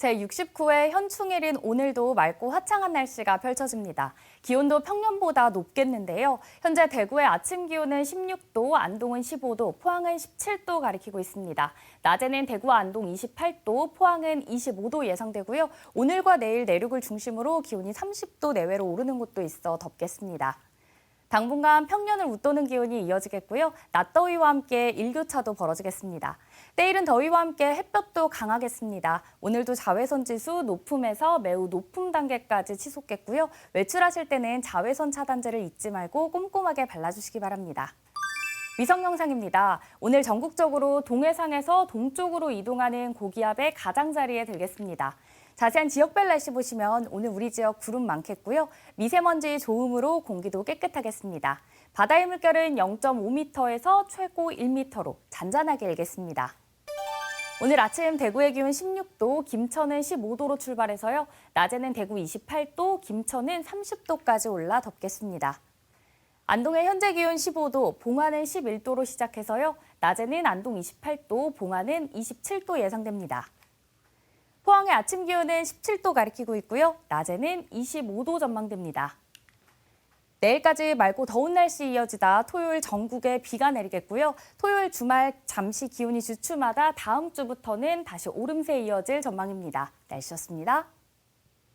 제69회 현충일인 오늘도 맑고 화창한 날씨가 펼쳐집니다. 기온도 평년보다 높겠는데요. 현재 대구의 아침 기온은 16도, 안동은 15도, 포항은 17도 가리키고 있습니다. 낮에는 대구와 안동 28도, 포항은 25도 예상되고요. 오늘과 내일 내륙을 중심으로 기온이 30도 내외로 오르는 곳도 있어 덥겠습니다. 당분간 평년을 웃도는 기온이 이어지겠고요. 낮더위와 함께 일교차도 벌어지겠습니다. 때일은 더위와 함께 햇볕도 강하겠습니다. 오늘도 자외선 지수 높음에서 매우 높음 단계까지 치솟겠고요. 외출하실 때는 자외선 차단제를 잊지 말고 꼼꼼하게 발라주시기 바랍니다. 위성 영상입니다. 오늘 전국적으로 동해상에서 동쪽으로 이동하는 고기압의 가장자리에 들겠습니다. 자세한 지역별 날씨 보시면 오늘 우리 지역 구름 많겠고요. 미세먼지 좋음으로 공기도 깨끗하겠습니다. 바다의 물결은 0.5m에서 최고 1m로 잔잔하게 일겠습니다. 오늘 아침 대구의 기온 16도, 김천은 15도로 출발해서요. 낮에는 대구 28도, 김천은 30도까지 올라 덥겠습니다. 안동의 현재 기온 15도, 봉화는 11도로 시작해서요. 낮에는 안동 28도, 봉화는 27도 예상됩니다. 포항의 아침 기온은 17도 가리키고 있고요. 낮에는 25도 전망됩니다. 내일까지 맑고 더운 날씨 이어지다 토요일 전국에 비가 내리겠고요. 토요일 주말 잠시 기온이 주춤하다 다음 주부터는 다시 오름세 이어질 전망입니다. 날씨였습니다.